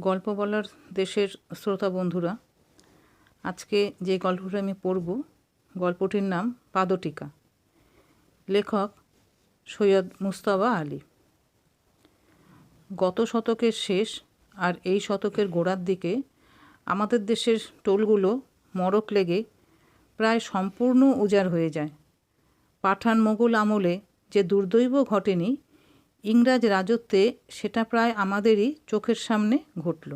গল্প বলার দেশের শ্রোতা বন্ধুরা, আজকে যে গল্পটা আমি পড়ব, গল্পটির নাম পাদটিকা। লেখক সৈয়দ মুস্তাবা আলী। গত শতকের শেষ আর এই শতকের গোড়ার দিকে আমাদের দেশের টোলগুলো মরক লেগে প্রায় সম্পূর্ণ উজাড় হয়ে যায়। পাঠান মোগল আমলে যে দুর্দৈব ঘটেনি ইংরাজ রাজত্বে সেটা প্রায় আমাদেরই চোখের সামনে ঘটল।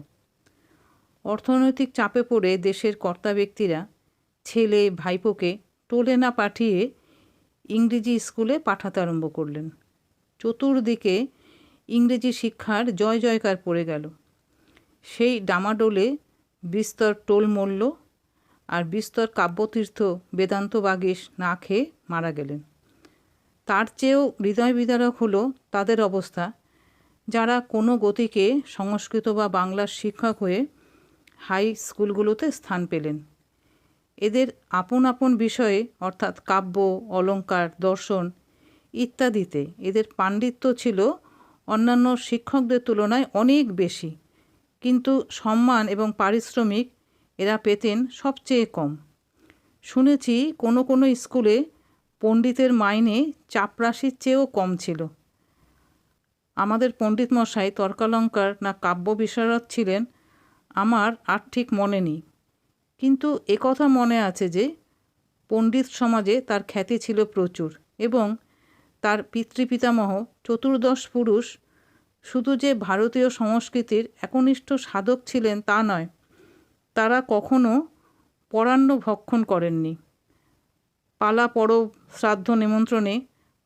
অর্থনৈতিক চাপে পড়ে দেশের কর্তা ব্যক্তিরা ছেলে, ভাইপোকে টোলে না পাঠিয়ে ইংরেজি স্কুলে পাঠাতে আরম্ভ করলেন। চতুর্দিকে ইংরেজি শিক্ষার জয় জয়কার পড়ে গেল। সেই ডামাডোলে বিস্তর টোল মরল আর বিস্তর কাব্যতীর্থ বেদান্ত বাগীশ না খেয়ে মারা গেলেন। তার চেয়েও হৃদয় বিদারক হলো তাদের অবস্থা। যারা কোনো গতিকে সংস্কৃত বা বাংলার শিক্ষক হয়ে হাই স্কুলগুলোতে স্থান পেলেন। এদের আপন আপন বিষয়ে, অর্থাৎ কাব্য অলঙ্কার দর্শন ইত্যাদিতে এদের পাণ্ডিত্য ছিল অন্যান্য শিক্ষকদের তুলনায় অনেক বেশি। কিন্তু সম্মান এবং পারিশ্রমিক এরা পেতেন সবচেয়ে কম। শুনেছি কোনো কোনো স্কুলে পণ্ডিতের মাইনে চাপরাশির চেয়েও কম ছিল। আমাদের পণ্ডিত মশাই তর্কালঙ্কার না কাব্য বিশারদ ছিলেন, আমার আর ঠিক মনে নেই। কিন্তু একথা মনে আছে যে, পণ্ডিত সমাজে তার খ্যাতি ছিল প্রচুর এবং তার পিতৃপিতামহ চতুর্দশ পুরুষ শুধু যে ভারতীয় সংস্কৃতির একনিষ্ঠ সাধক ছিলেন তা নয়, তারা কখনো পরান্ন ভক্ষণ করেননি। পালা পরব শ্রাদ্ধ নিমন্ত্রণে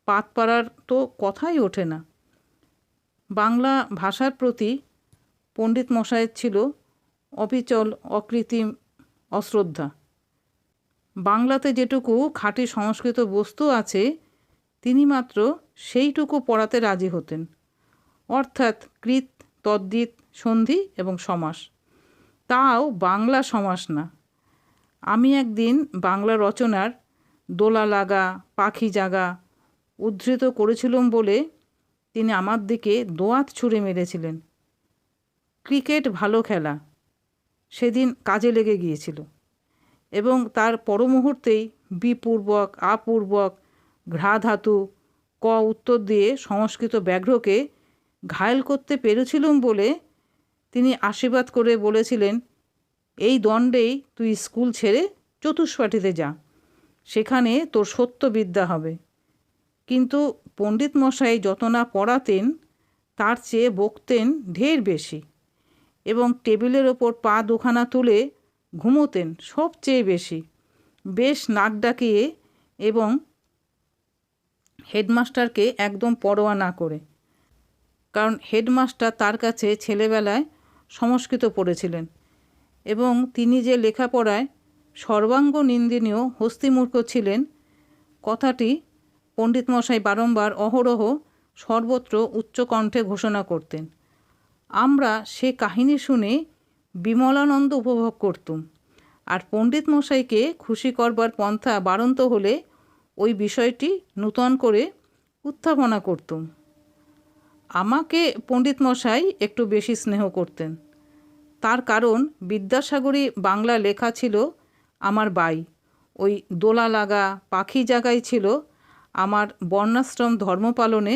পাত পাড়ার তো কথাই ওঠে না। বাংলা ভাষার প্রতি পণ্ডিত মশাইয়ের ছিল অবিচল, অকৃত্রিম, অশ্রদ্ধা। বাংলাতে যেটুকু খাঁটি সংস্কৃত বস্তু আছে, তিনি মাত্র সেইটুকু পড়াতে রাজি হতেন। অর্থাৎ কৃত তদ্দিত সন্ধি এবং সমাস। তাও বাংলা সমাস না। আমি একদিন বাংলা রচনার দোলা লাগা, পাখি জাগা, উদ্ধৃত করেছিলাম বলে তিনি আমার দিকে দোয়াত ছুঁড়ে মেরেছিলেন। ক্রিকেট ভালো খেলা। সেদিন কাজে লেগে গিয়েছিল এবং তার পর মুহূর্তেই বিপূর্বক, আপূর্বক ঘ্রা ধাতু, ক উত্তর দিয়ে সংস্কৃত ব্যাঘ্রকে ঘায়েল করতে পেরেছিলুম বলে তিনি আশীর্বাদ করে বলেছিলেন, এই দণ্ডেই তুই স্কুল ছেড়ে চতুষ্পাটিতে যা। সেখানে তোর সত্যবিদ্যা হবে। কিন্তু পণ্ডিত মশাই যত না পড়াতেন, তার চেয়ে বকতেন ঢের বেশি এবং টেবিলের ওপর পা দুখানা তুলে ঘুমোতেন সবচেয়ে বেশি। বেশ নাক ডাকিয়ে এবং হেডমাস্টারকে একদম পরোয়া না করে। কারণ হেডমাস্টার তার কাছে ছেলেবেলায় সংস্কৃত পড়েছিলেন এবং তিনি যে লেখাপড়ায় সর্বাঙ্গ নিন্দিনীয় হস্তিমূর্খ ছিলেন। কথাটি পণ্ডিত মশাই বারংবার অহরহ সর্বত্র উচ্চকণ্ঠে ঘোষণা করতেন। আমরা সে কাহিনী শুনে বিমলানন্দ উপভোগ করতুম। আর পণ্ডিত মশাইকে খুশি করবার পন্থা বারন্ত হলে ওই বিষয়টি নূতন করে উত্থাপনা করতুম। আমাকে পণ্ডিত মশাই একটু বেশি স্নেহ করতেন। তার কারণ বিদ্যাসাগরী বাংলা লেখা ছিল আমার বাই। ওই দোলা লাগা পাখি জাগাই ছিল আমার বর্ণাশ্রম ধর্ম পালনে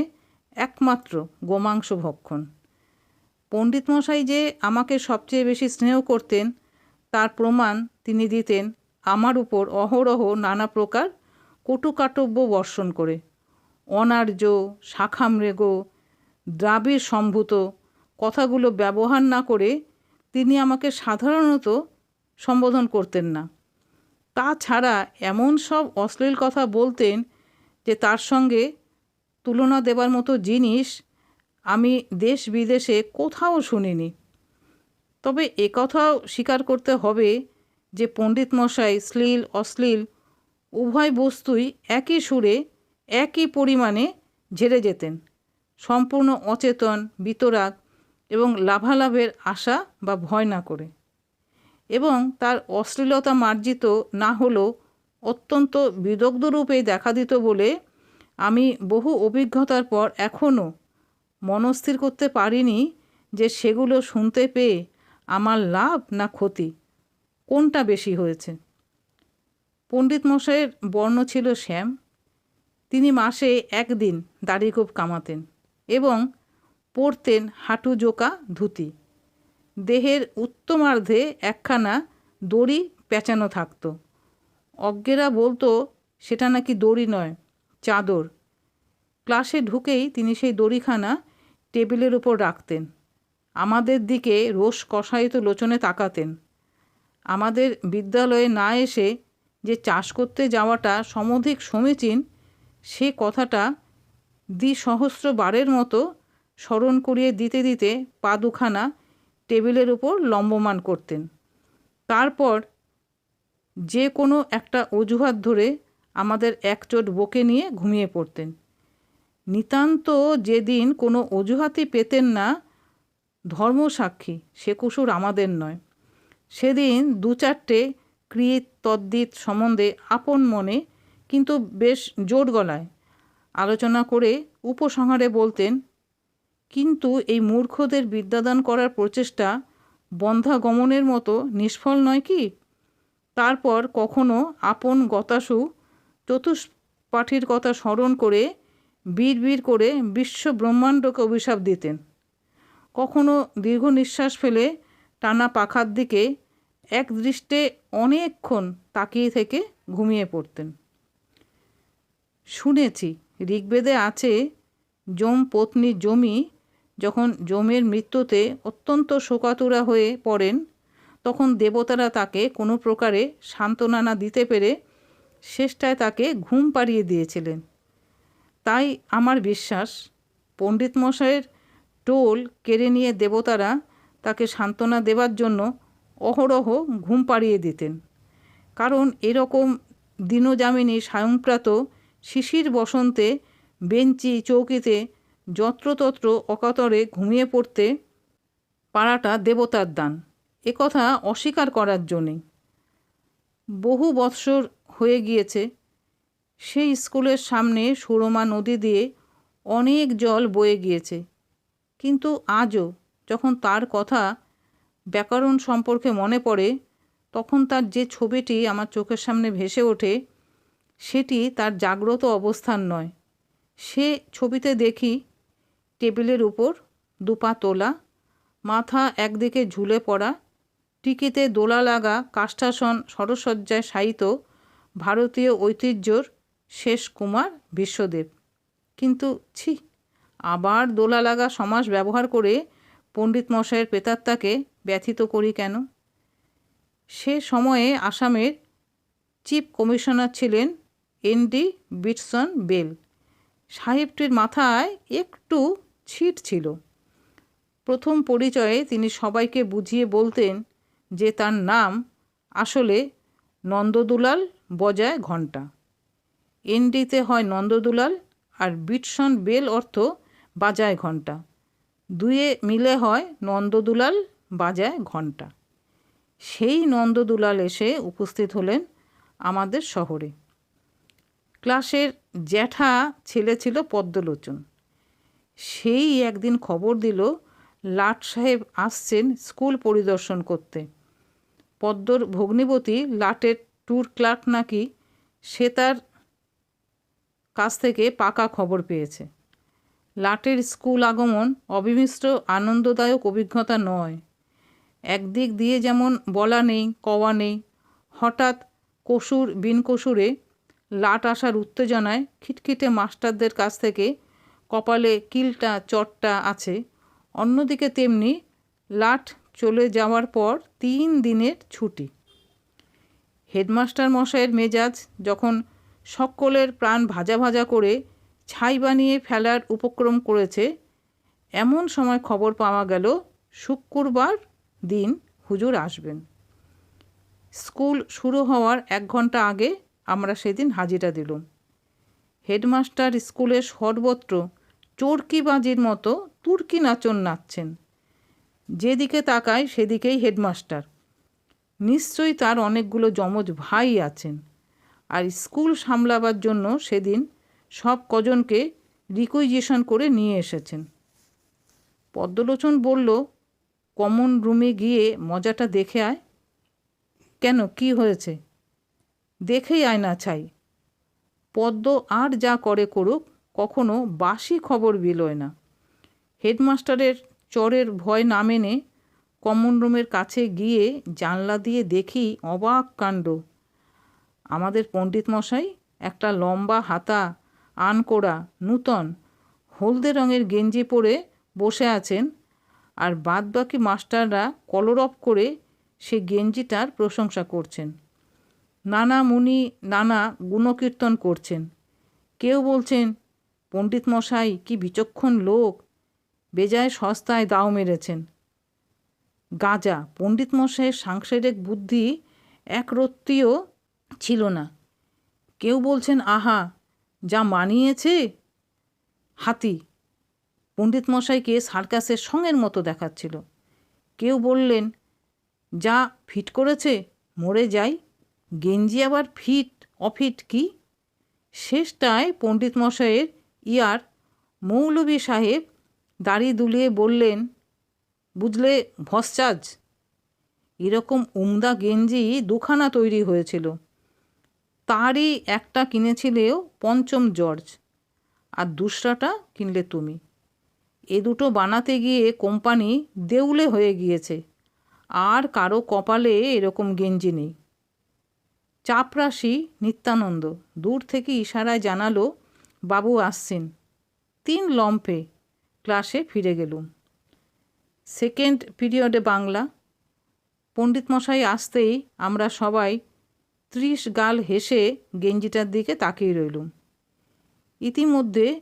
একমাত্র গোমাংস ভক্ষণ। পণ্ডিত মশাই যে আমাকে সবচেয়ে বেশি স্নেহ করতেন, তার প্রমাণ তিনি দিতেন আমার উপর অহরহ নানা প্রকার কটুকাটব্য বর্ষণ করে। অনার্য, শাখামৃগ, দ্রাবিড় সম্ভূত কথাগুলো ব্যবহার না করে তিনি আমাকে সাধারণত সম্বোধন করতেন না। তাছাড়া এমন সব অশ্লীল কথা বলতেন যে তার সঙ্গে তুলনা দেবার মতো জিনিস আমি দেশ বিদেশে কোথাও শুনিনি। তবে একথাও স্বীকার করতে হবে যে পণ্ডিত মশাই শ্লীল, অশ্লীল উভয় বস্তুই একই সুরে একই পরিমাণে ঝেড়ে যেতেন। সম্পূর্ণ অচেতন, বিতরাগ এবং লাভালাভের আশা বা ভয় না করে। এবং তার অশ্লীলতা মার্জিত না হলেও অত্যন্ত বিদগ্ধরূপেই দেখা দিত বলে আমি বহু অভিজ্ঞতার পর এখনও মনস্থির করতে পারিনি যে সেগুলো শুনতে পেয়ে আমার লাভ না ক্ষতি। কোনটা বেশি হয়েছে? পণ্ডিত মশাইয়ের বর্ণ ছিল শ্যাম। তিনি মাসে একদিন দাড়িকোপ কামাতেন এবং পরতেন হাঁটু জোকা ধুতি। দেহের উত্তমার্ধে একখানা দড়ি পেঁচানো থাকতো। অজ্ঞেরা বলতো, সেটা নাকি দড়ি নয়, চাদর। ক্লাসে ঢুকেই তিনি সেই দড়িখানা টেবিলের উপর রাখতেন। আমাদের দিকে রোষ কষায়িত লোচনে তাকাতেন। আমাদের বিদ্যালয়ে না এসে যে চাষ করতে যাওয়াটা সমধিক সমীচীন, সে কথাটা দ্বিসহস্র বারের মতো স্মরণ করিয়ে দিতে দিতে পা দুখানা টেবিলের উপর লম্বমান করতেন। তারপর যে কোনো একটা অজুহাত ধরে আমাদের একচোট বকে নিয়ে ঘুমিয়ে পড়তেন। নিতান্ত যেদিন কোনো অজুহাতই পেতেন না, ধর্মসাক্ষী, সে কুসুর আমাদের নয়। সেদিন দু চারটে ক্রিয়িত তদ্দিত সম্বন্ধে আপন মনে, কিন্তু বেশ জোর গলায় আলোচনা করে উপসংহারে বলতেন কিন্তু এই মূর্খদের বিদ্যাদান করার প্রচেষ্টা বন্ধা গমনের মতো নিষ্ফল নয় কি? তারপর কখনো আপন গতাসু চতুষ্পাঠীর কথা স্মরণ করে বীর করে বিশ্ব ব্রহ্মাণ্ডকে অভিশাপ দিতেন। কখনো দীর্ঘ নিঃশ্বাস ফেলে টানা পাখার দিকে এক দৃষ্টে অনেকক্ষণ তাকিয়ে থেকে ঘুমিয়ে পড়তেন। শুনেছি, ঋগ্বেদে আছে, যম পত্নীর জমি যখন যমের মৃত্যুতে অত্যন্ত শোকাতুরা হয়ে পড়েন, তখন দেবতারা তাকে কোনো প্রকারে সান্ত্বনা না দিতে পেরে শেষটায় তাকে ঘুম পাড়িয়ে দিয়েছিলেন। তাই আমার বিশ্বাস, পণ্ডিত মশাইয়ের টোল কেড়ে নিয়ে দেবতারা তাকে সান্ত্বনা দেবার জন্য অহরহ ঘুম পাড়িয়ে দিতেন। কারণ এরকম দিনজামিনী সায়ংপ্রাত শিশির বসন্তে বেঞ্চি চৌকিতে যত্রতত্র অকাতরে ঘুমিয়ে পড়তে পাড়াটা দেবতার দান। একথা অস্বীকার করার জন্যেই বহু বৎসর হয়ে গিয়েছে, সেই স্কুলের সামনে সুরমা নদী দিয়ে অনেক জল বয়ে গিয়েছে। কিন্তু আজও যখন তার কথা ব্যাকরণ সম্পর্কে মনে পড়ে, তখন তার যে ছবিটি আমার চোখের সামনে ভেসে ওঠে, সেটি তার জাগ্রত অবস্থান নয়। সে ছবিতে দেখি টেবিলের উপর দুপা তোলা, মাথা একদিকে ঝুলে পড়া টিকিতে দোলা লাগা কাষ্ঠাসন সরসজ্জায় শায়িত ভারতীয় ঐতিহ্যর শেষ কুমার বিশ্বদেব। কিন্তু ছি, আবার দোলা লাগা সমাস ব্যবহার করে পণ্ডিত মশাইয়ের পেতাত্তাকে ব্যথিত করি কেন? সে সময়ে আসামের চিফ কমিশনার ছিলেন এনডি বিটসন বেল। সাহেবটির মাথায় একটু ছিট ছিল। প্রথম পরিচয়ে তিনি সবাইকে বুঝিয়ে বলতেন যে তার নাম আসলে নন্দদুলাল বজায় ঘণ্টা। এনডিতে হয় নন্দদুলাল আর বিটসন বেল অর্থ বাজায় ঘণ্টা। দুয়ে মিলে হয় নন্দদুলাল বাজায় ঘণ্টা। সেই নন্দদুলাল এসে উপস্থিত হলেন আমাদের শহরে। ক্লাসের জ্যাঠা ছেলে ছিল পদ্মলোচন। সেই একদিন খবর দিল, লাট সাহেব আসছেন স্কুল পরিদর্শন করতে। পদ্মর ভগ্নিবতী লাটের ট্যুর ক্লার্ক নাকি, সে তার কাছ থেকে পাকা খবর পেয়েছে। লাটের স্কুল আগমন অবিমিশ্র আনন্দদায়ক অভিজ্ঞতা নয়। একদিক দিয়ে যেমন বলা নেই, কওয়া নেই, হঠাৎ কসুর বিন কসুরে লাট আসার উত্তেজনায় খিটখিটে মাস্টারদের কাছ থেকে কপালে কিলটা, চটটা আছে। অন্যদিকে তেমনি লাট চলে যাওয়ার পর তিন দিনের ছুটি। হেডমাস্টার মশাইয়ের মেজাজ যখন সকলের প্রাণ ভাজা ভাজা করে ছাই বানিয়ে ফেলার উপক্রম করেছে, এমন সময় খবর পাওয়া গেল, শুক্রবার দিন হুজুর আসবেন। স্কুল শুরু হওয়ার এক ঘণ্টা আগে আমরা সেদিন হাজিরা দিলুম। হেডমাস্টার স্কুলের সর্বত্র চরকিবাজির মতো তুর্কি নাচন নাচছেন। যেদিকে তাকায় সেদিকেই হেডমাস্টার। নিশ্চয়ই তার অনেকগুলো যমজ ভাই আছেন। আর স্কুল সামলাবার জন্য সেদিন সব কজনকে রিকুইজিশন করে নিয়ে এসেছেন। পদ্মলোচন বলল, কমন রুমে গিয়ে মজাটা দেখে আয়। কেন? কি হয়েছে? দেখেই আয় না ছাই। পদ্ম আর যা করে করুক কখনো বাসি খবর বিলোয় না। হেডমাস্টারের চরের ভয় না মেনে কমন রুমের কাছে গিয়ে জানলা দিয়ে দেখি অবাক কাণ্ড। আমাদের পণ্ডিত মশাই একটা লম্বা হাতা, আনকোড়া, নূতন, হলদে রঙের গেঞ্জি পরে বসে আছেন আর বাদবাকি মাস্টাররা কলরব করে সে গেঞ্জিটার প্রশংসা করছেন। নানা মুনি, নানা গুণকীর্তন করছেন। কেউ বলছেন পণ্ডিত মশাই কি বিচক্ষণ লোক। বেজায় সস্তায় দাও মেরেছেন। গাজা পণ্ডিত মশাইয়ের সাংসারিক বুদ্ধি একরত্তিও ছিল না। কেউ বলছেন, আহা, যা মানিয়েছে হাতি। পণ্ডিত মশাইকে সার্কাসের সঙ্গের মতো দেখাচ্ছিল। কেউ বললেন, যা ফিট করেছে, মরে যাই। গেঞ্জি আবার ফিট, অফিট কি? শেষটায় পণ্ডিত মশাইয়ের ইয়ার মৌলভী সাহেব দাড়ি দুলিয়ে বললেন, বুঝলে ভস্চাজ, এরকম উমদা গেঞ্জি দুখানা তৈরি হয়েছিল। তারই একটা কিনেছিলেও পঞ্চম জর্জ, আর দুসরাটা কিনলে তুমি। এ দুটো বানাতে গিয়ে কোম্পানি দেউলে হয়ে গিয়েছে, আর কারও কপালে এরকম গেঞ্জি নেই। চাপরাশি নিত্যানন্দ দূর থেকে ইশারায় জানালো বাবু আসছেন। তিন লম্পে ক্লাসে ফিরে গেলুম। সেকেন্ড পিরিয়ডে বাংলা। পণ্ডিত মশাই আসতেই আমরা সবাই ত্রিশ গাল হেসে গেঞ্জিটার দিকে তাকিয়ে রইলুম। ইতিমধ্যে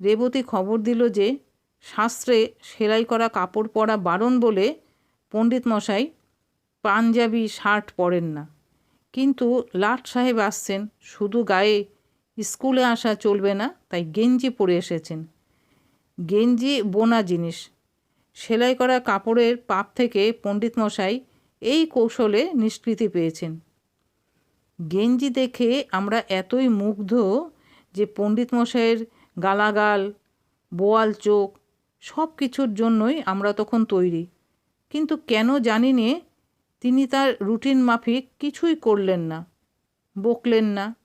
রেবতী খবর দিল যে শাস্ত্রে সেলাই করা কাপড় পরা বারণ বলে পণ্ডিত মশাই পাঞ্জাবি, শার্ট পরেন না। কিন্তু লাট সাহেব আসছেন শুধু গায়ে স্কুলে আসা চলবে না, তাই গেঞ্জি পরে এসেছেন। গেঞ্জি বোনা জিনিস। সেলাই করা কাপড়ের পাপ থেকে পণ্ডিত মশাই এই কৌশলে নিষ্কৃতি পেয়েছেন। গেঞ্জি দেখে আমরা এতই মুগ্ধ যে পণ্ডিত মশাইয়ের গালাগাল, বোয়াল চোখ সব কিছুর জন্যই আমরা তখন তৈরি। কিন্তু কেন জানি নে তিনি তার রুটিন মাফিক কিছুই করলেন না, বকলেন না।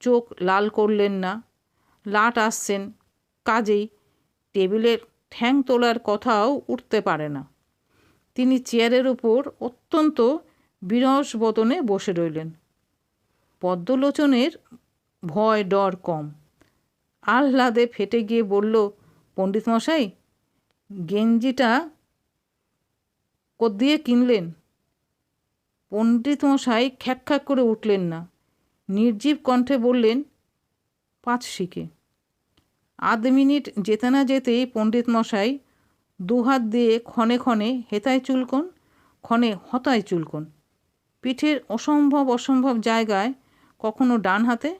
চোখ লাল করলেন না। লাট আসছেন। কাজেই টেবিলের ঠ্যাং তোলার কথাও উঠতে পারে না। তিনি চেয়ারের উপর অত্যন্ত বিরস বদনে বসে রইলেন। পদ্মলোচনের ভয় ডর কম। আহ্লাদে ফেটে গিয়ে বলল, পণ্ডিত মশাই, গেঞ্জিটা দিয়ে কিনলেন? পণ্ডিত মশাই খ্যাক খ্যাক করে উঠলেন না। নির্জীব কণ্ঠে বললেন, পাঁচ শিখে। আধ মিনিট যেতে না যেতেই পণ্ডিত মশাই দুহাত দিয়ে ক্ষণে ক্ষণে হেতায় চুলকন, ক্ষণে হতায় চুলকন। পিঠের অসম্ভব অসম্ভব জায়গায় কখনো ডান হাতে,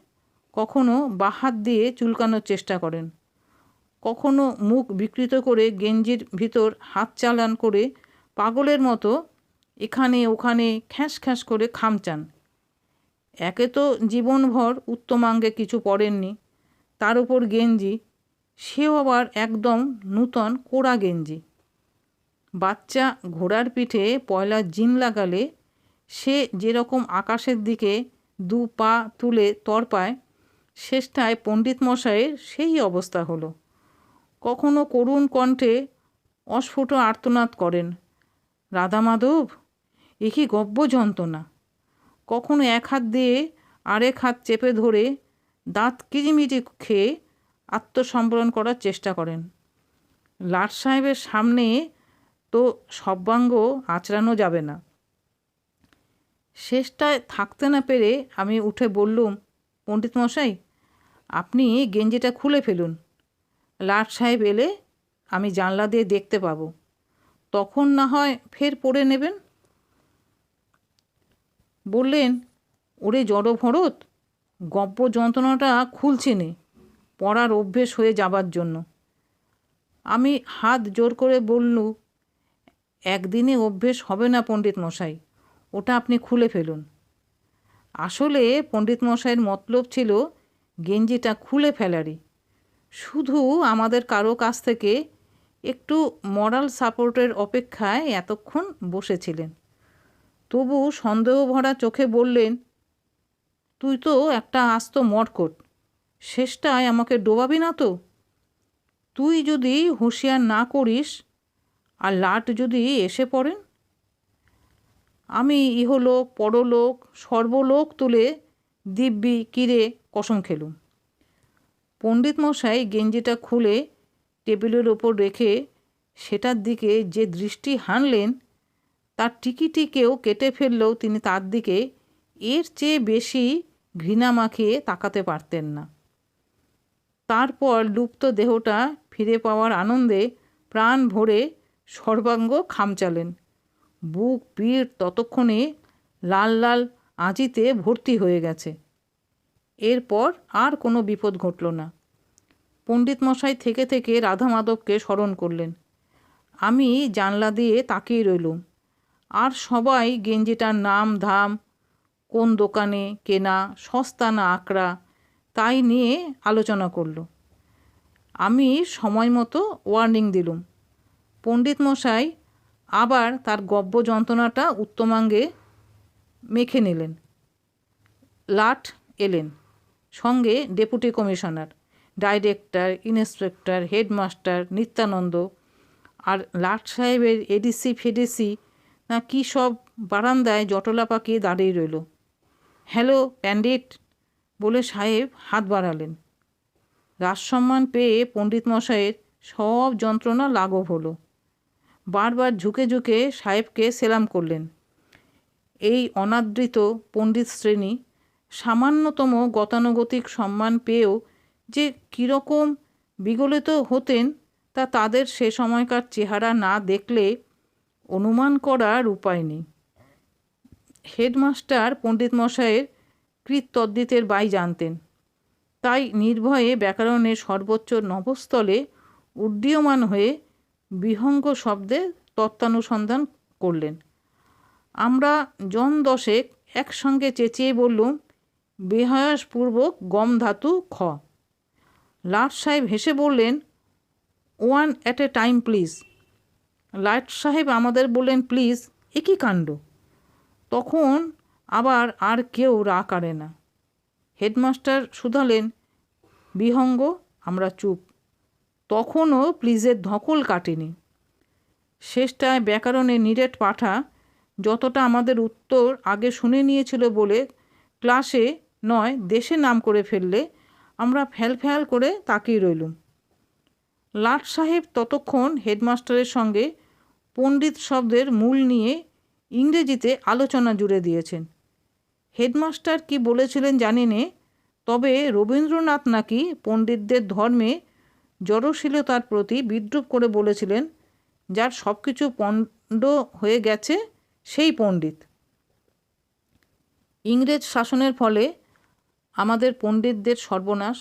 কখনো বাঁ হাত দিয়ে চুলকানোর চেষ্টা করেন। কখনো মুখ বিকৃত করে গেঞ্জির ভিতর হাত চালান করে পাগলের মতো এখানে ওখানে খ্যাঁস খ্যাঁস করে খামচান। একে তো জীবনভর উত্তমাঙ্গে কিছু পড়েননি, তার উপর গেঞ্জি, সেও আবার একদম নূতন কোড়া গেঞ্জি। বাচ্চা ঘোড়ার পিঠে পয়লা জিন লাগালে সে যেরকম আকাশের দিকে দু পা তুলে তরপায়, শেষটায় পণ্ডিত মশাইয়ের সেই অবস্থা হলো। কখনো করুণ কণ্ঠে অস্ফুট আর্তনাদ করেন, রাধা মাধব কি গব্য যন্ত্রণা? কখনো এক হাত দিয়ে আরেক হাত চেপে ধরে দাঁত কিজিমিজি খেয়ে আত্মসম্বরণ করার চেষ্টা করেন। লাট সাহেবের সামনে তো সব্যাঙ্গ আচড়ানো যাবে না। শেষটায় থাকতে না পেরে আমি উঠে বললুম, পণ্ডিত মশাই, আপনি গেঞ্জিটা খুলে ফেলুন। লাট সাহেব এলে আমি জানলা দিয়ে দেখতে পাবো। তখন না হয় ফের পড়ে নেবেন? বললেন, ওরে জড়ো ভরত, গব্য যন্ত্রণাটা খুলছে নে, পড়ার অভ্যেস হয়ে যাবার জন্য। আমি হাত জোর করে বললু, একদিনে অভ্যেস হবে না পণ্ডিত মশাই, ওটা আপনি খুলে ফেলুন। আসলে পণ্ডিত মশাইয়ের মতলব ছিল, গেঞ্জিটা খুলে ফেলারই। শুধু আমাদের কারও কাছ থেকে একটু মরাল সাপোর্টের অপেক্ষায় এতক্ষণ বসেছিলেন। তবু সন্দেহ ভরা চোখে বললেন, তুই তো একটা আস্ত মরকট শেষটায় আমাকে ডোবাবি না তো? তুই যদি হুঁশিয়ার না করিস আর লাট যদি এসে পড়েন আমি ইহলোক, পরলোক, সর্বলোক তুলে দিব্যি কিরে কসম খেলুম। পণ্ডিত মশাই গেঞ্জিটা খুলে টেবিলের ওপর রেখে সেটার দিকে যে দৃষ্টি হানলেন তার টিকিটিকেও কেটে ফেললেও তিনি তার দিকে এর চেয়ে বেশি ঘৃণা মাখিয়ে তাকাতে পারতেন না। তারপর লুপ্ত দেহটা ফিরে পাওয়ার আনন্দে প্রাণ ভরে সর্বাঙ্গ খামচালেন বুক, পিঠ ততক্ষণে লাল লাল আঁচিতে ভর্তি হয়ে গেছে। এরপর আর কোনো বিপদ ঘটল না। পণ্ডিত মশাই থেকে থেকে রাধা মাধবকে স্মরণ করলেন। আমি জানলা দিয়ে তাকিয়ে রইলুম। আর সবাই গেঞ্জিটার নাম ধাম, কোন দোকানে কেনা সস্তা না আঁকড়া, তাই নিয়ে আলোচনা করল। আমি সময় মতো ওয়ার্নিং দিলুম। পণ্ডিত মশাই আবার তার গব্য যন্ত্রণাটা উত্তমাঙ্গে মেখে নিলেন। লাট এলেন। সঙ্গে deputy commissioner, director, inspector, headmaster Nityananda আর লাট সাহেবের এডিসি ফেডিসি না কী সব বারান্দায় জটলা পাকিয়ে দাঁড়িয়ে রইল। হ্যালো প্যান্ডিট বলে সাহেব হাত বাড়ালেন। রাজসম্মান পেয়ে পণ্ডিত মশাইয়ের সব যন্ত্রণা লাঘব হলো। বারবার ঝুঁকে ঝুঁকে সাহেবকে সেলাম করলেন। এই অনাদৃত পণ্ডিত শ্রেণি সামান্যতম গতানুগতিক সম্মান পেয়েও যে কীরকম বিগলিত হতেন তা তাদের সে সময়কার চেহারা না দেখলে অনুমান করার উপায় নেই। হেডমাস্টার পণ্ডিত মশাইয়ের কৃতদ্দিতের বাই জানতেন। তাই নির্ভয়ে ব্যাকরণের সর্বোচ্চ নবস্থলে উড্ডীয়মান হয়ে বিহঙ্গ শব্দে তত্ত্বানুসন্ধান করলেন। আমরা জন দশেক একসঙ্গে চেঁচিয়ে বললুম, বেহায়াসপূর্বক গম ধাতু খ। লাট সাহেব হেসে বললেন, one at a time please. লাট সাহেব আমাদের বললেন, প্লিজ, একই কাণ্ড। তখন আবার আর কেউ রা কাড়ে না। হেডমাস্টার শুধালেন, বিহঙ্গ, আমরা চুপ। তখনও প্লিজের ধকল কাটেনি। শেষটায় ব্যাকরণে নিরেট পাঠা যতটা আমাদের উত্তর আগে শুনে নিয়েছিল বলে ক্লাসে নয় দেশে নাম করে ফেললে আমরা ফ্যাল ফ্যাল করে তাকিয়ে রইলুম। লাট সাহেব ততক্ষণ হেডমাস্টারের সঙ্গে পণ্ডিত শব্দের মূল নিয়ে ইংরেজিতে আলোচনা জুড়ে দিয়েছেন। হেডমাস্টার কি বলেছিলেন জানি নে তবে রবীন্দ্রনাথ নাকি পণ্ডিতদের ধর্মে জড়শীলতার প্রতি বিদ্রুপ করে বলেছিলেন, যার সব কিছু পণ্ড হয়ে গেছে, সেই পণ্ডিত। ইংরেজ শাসনের ফলে আমাদের পণ্ডিতদের সর্বনাশ,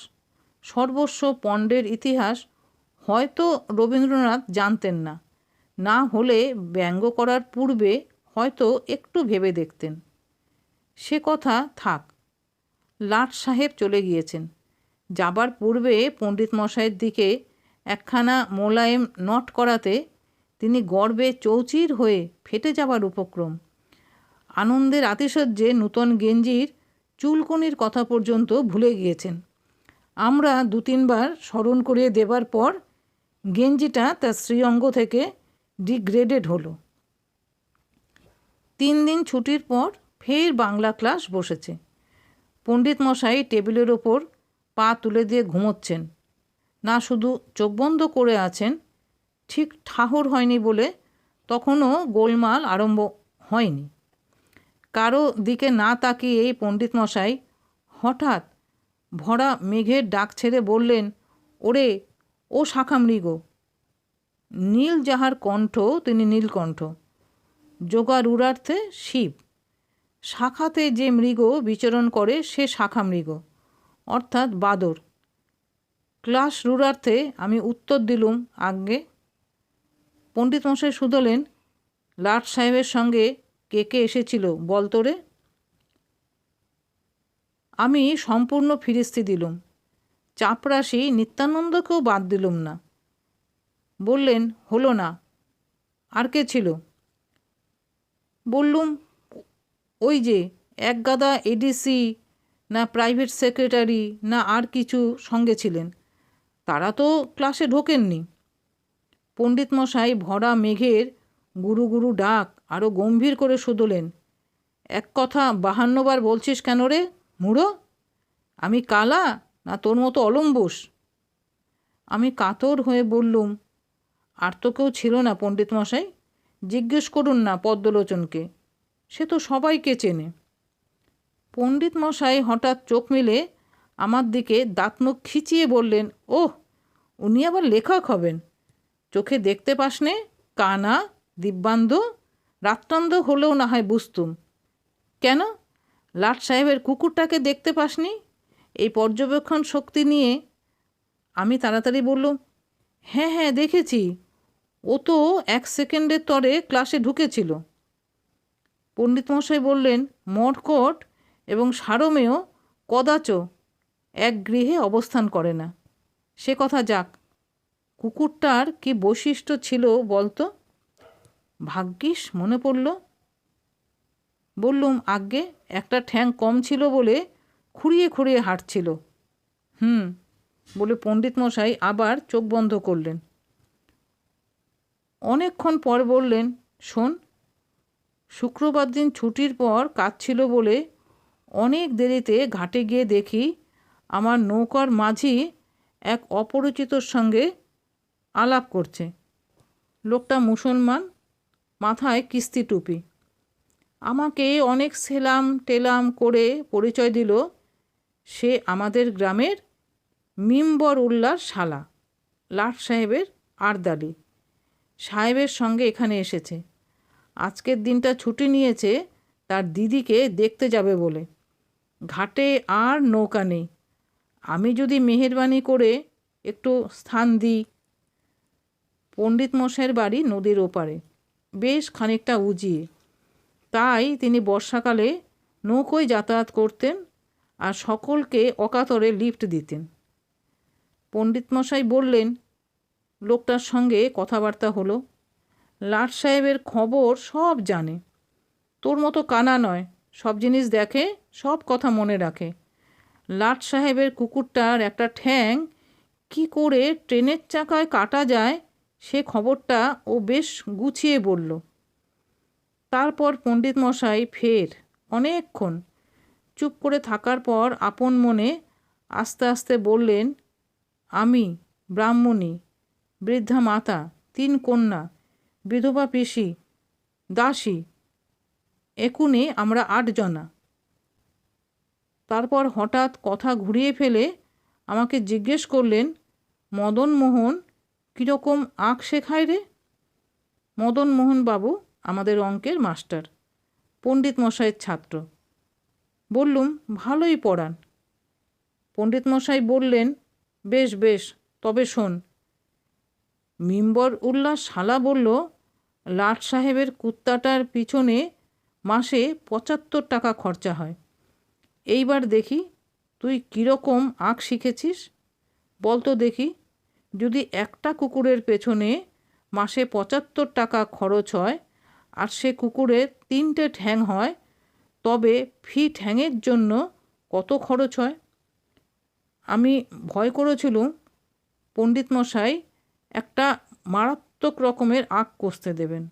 সর্বস্ব পণ্ডের ইতিহাস হয়তো রবীন্দ্রনাথ জানতেন না। না হলে ব্যঙ্গ করার পূর্বে হয়তো একটু ভেবে দেখতেন। সে কথা থাক। লাট সাহেব চলে গিয়েছেন। যাবার পূর্বে পণ্ডিত মশাইয়ের দিকে একখানা মোলায়েম নট করাতে তিনি গর্বে চৌচির হয়ে ফেটে যাবার উপক্রম। আনন্দের আতিশয্যে নূতন গেঞ্জির চুলকনির কথা পর্যন্ত ভুলে গিয়েছেন। আমরা দু তিনবার স্মরণ করিয়ে দেবার পর গেঞ্জিটা তার শ্রীঅঙ্গ থেকে ডিগ্রেডেড হলো। তিন দিন ছুটির পর ফের বাংলা ক্লাস বসেছে। পণ্ডিত মশাই টেবিলের ওপর পা তুলে দিয়ে ঘুমোচ্ছেন। না শুধু চোখ বন্ধ করে আছেন, ঠিক ঠাহর হয়নি বলে তখনও গোলমাল আরম্ভ হয়নি। কারও দিকে না তাকিয়ে এই পণ্ডিত মশাই হঠাৎ ভরা মেঘের ডাক ছেড়ে বললেন, ওরে ও শাখা মৃগ নীল যাহার কণ্ঠ, তিনি নীলকণ্ঠ। যোগারূঢ়ার্থে শিব। শাখাতে যে মৃগ বিচরণ করে, সে শাখা মৃগ অর্থাৎ বাদর। ক্লাস রুরার্থে আমি উত্তর দিলুম আগে। পণ্ডিত মশাই শুধলেন, লাট সাহেবের সঙ্গে কে কে এসেছিল বলতরে আমি সম্পূর্ণ ফিরিস্তি দিলুম। চাপরাশি নিত্যানন্দকেও বাদ দিলুম না। বললেন, হলো না। আর কে ছিল? বললুম, ওই যে, এক গাদা এডিসি না প্রাইভেট সেক্রেটারি না আর কিছু সঙ্গে ছিলেন। তারা তো ক্লাসে ঢোকেননি। পণ্ডিত মশাই ভরা মেঘের গুরু গুরু ডাক আরও গম্ভীর করে শুধলেন, এক কথা বাহান্নবার বলছিস কেন রে, মুড়ো? আমি কালা? না তোর মতো অলম্বুস আমি কাতর হয়ে বললুম, আর তো কেউ ছিল না পণ্ডিত মশাই। জিজ্ঞেস করুন না পদ্মলোচনকে। সে তো সবাইকে চেনে। পণ্ডিত মশাই হঠাৎ চোখ মেলে আমার দিকে দাঁত মুখ খিচিয়ে বললেন, ওহ, উনি আবার লেখক হবেন। চোখে দেখতে পাসনে, কানা, দিব্যান্ধ, রাত্রান্ধ হলেও না হয় বুঝতুম। কেন? লাট সাহেবের কুকুরটাকে দেখতে পাসনি? এই পর্যবেক্ষণ শক্তি নিয়ে আমি তাড়াতাড়ি বললুম হ্যাঁ হ্যাঁ দেখেছি। ও তো এক সেকেন্ডের তরে ক্লাসে ঢুকেছিল। পণ্ডিত মশাই বললেন, মর্কট এবং সারমেয় কদাচ এক গৃহে অবস্থান করে না। সে কথা যাক, কুকুরটার কি বৈশিষ্ট্য ছিল বলতো? ভাগ্যিস, মনে পড়ল। বললুম আগে একটা ঠ্যাং কম ছিল বলে খুঁড়িয়ে খুঁড়িয়ে হাঁটছিল। হুম, বলে পণ্ডিত মশাই আবার চোখ বন্ধ করলেন। অনেকক্ষণ পর বললেন, শোন, শুক্রবার দিন ছুটির পর কাজ ছিল বলে অনেক দেরিতে ঘাটে গিয়ে দেখি আমার নৌকার মাঝি এক অপরিচিতর সঙ্গে আলাপ করছে। লোকটা মুসলমান, মাথায় কিস্তি টুপি। আমাকে অনেক সেলাম টেলাম করে পরিচয় দিল সে আমাদের গ্রামের মিম্বর উল্লার শালা, লাট সাহেবের আরদালি। সাহেবের সঙ্গে এখানে এসেছে। আজকের দিনটা ছুটি নিয়েছে, তার দিদিকে দেখতে যাবে বলে। ঘাটে আর নৌকা নেই। আমি যদি মেহেরবানি করে একটু স্থান দিই। পণ্ডিত মশাইয়ের বাড়ি নদীর ওপারে। বেশ খানিকটা উজিয়ে তাই তিনি বর্ষাকালে নৌকোয় যাতায়াত করতেন আর সকলকে অকাতরে লিফট দিতেন। পণ্ডিত মশাই বললেন, লোকটার সঙ্গে কথাবার্তা হলো। লাট সাহেবের খবর সব জানে। তোর মতো কানা নয়, সব জিনিস দেখে, সব কথা মনে রাখে। লাট সাহেবের কুকুরটার একটা ঠ্যাং কি করে ট্রেনের চাকায় কাটা যায়, সে খবরটা ও বেশ গুছিয়ে বলল। তারপর পণ্ডিত মশাই ফের অনেকক্ষণ চুপ করে থাকার পর আপন মনে আস্তে আস্তে বললেন, আমি, ব্রাহ্মণী, বৃদ্ধা মাতা, তিন কন্যা, বিধবা পিসি, দাসী, একুনে আমরা আটজনা তারপর হঠাৎ কথা ঘুরিয়ে ফেলে আমাকে জিজ্ঞেস করলেন, মদন মোহন কীরকম আঁক শেখায় রে? মদন মোহন বাবু, আমাদের অঙ্কের মাস্টার, পণ্ডিত মশাইয়ের ছাত্র। বললুম, ভালোই পড়ান। পণ্ডিত মশাই বললেন, বেশ বেশ, তবে শোন। মিম্বর উল্লাস শালা বলল, লাট সাহেবের কুত্তাটার পিছনে মাসে পঁচাত্তর টাকা খরচা হয়। এইবার দেখি, তুই কীরকম আঁক শিখেছিস? বলতো দেখি, যদি একটা কুকুরের পেছনে মাসে পঁচাত্তর টাকা খরচ হয় আর সে কুকুরের তিনটে ঠ্যাং হয় তবে ফি ঠ্যাংয়ের জন্য কত খরচ হয়? আমি ভয় করেছিলুম পণ্ডিত মশাই একটা মারাত্মক রকমের আঁক কষতে দেবেন।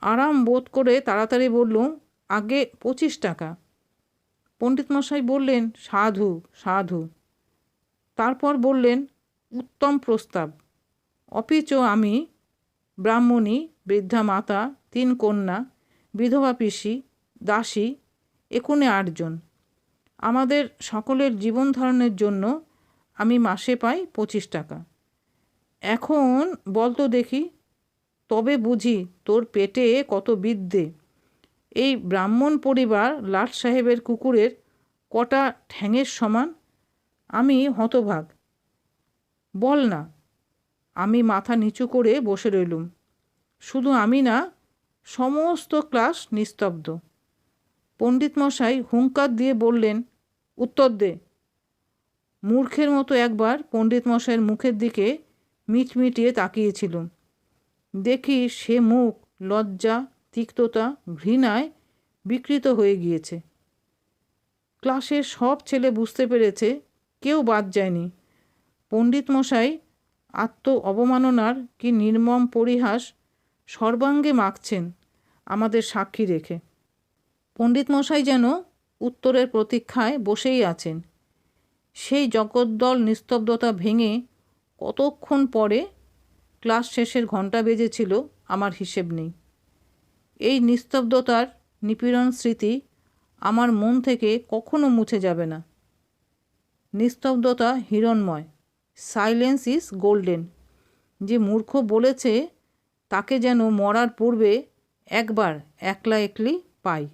আরাম বোধ করে তাড়াতাড়ি বললুম, আগে পঁচিশ টাকা। পণ্ডিত মশাই বললেন, সাধু সাধু। তারপর বললেন, উত্তম প্রস্তাব। অপিচ আমি ব্রাহ্মণী, বৃদ্ধা মাতা, তিন কন্যা, বিধবা পিসি দাসী একুনে আটজন। আমাদের সকলের জীবন ধারণের জন্য আমি মাসে পাই পঁচিশ টাকা। এখন বলতো দেখি, তবে বুঝি তোর পেটে কত বিদ্যে। এই ব্রাহ্মণ পরিবার লাট সাহেবের কুকুরের কটা ঠ্যাঙের সমান? আমি হতভাগ। বল না, আমি মাথা নিচু করে বসে রইলুম। শুধু আমি না, সমস্ত ক্লাস নিস্তব্ধ। পণ্ডিত মশাই হুঙ্কার দিয়ে বললেন, উত্তর দে। মূর্খের মতো একবার পণ্ডিত মশাইয়ের মুখের দিকে মিটমিটিয়ে তাকিয়েছিলুম। দেখি সে মুখ লজ্জা, তিক্ততা, ঘৃণায় বিকৃত হয়ে গিয়েছে। ক্লাসের সব ছেলে বুঝতে পেরেছে, কেউ বাদ যায়নি। পণ্ডিত মশাই আত্ম অবমাননার কি নির্মম পরিহাস সর্বাঙ্গে মাখছেন আমাদের সাক্ষী রেখে। পণ্ডিত মশাই যেন উত্তরের প্রতীক্ষায় বসেই আছেন। সেই জগদ্দল নিস্তব্ধতা ভেঙে কতক্ষণ পরে ক্লাস শেষের ঘণ্টা বেজেছিল আমার হিসেব নেই। এই নিস্তব্ধতার নিপীড়ন স্মৃতি আমার মন থেকে কখনো মুছে যাবে না। নিস্তব্ধতা হিরণময়। Silence is golden. যে মূর্খ বলেছে, তাকে যেন মরার পূর্বে একবার একলা একলি পাই।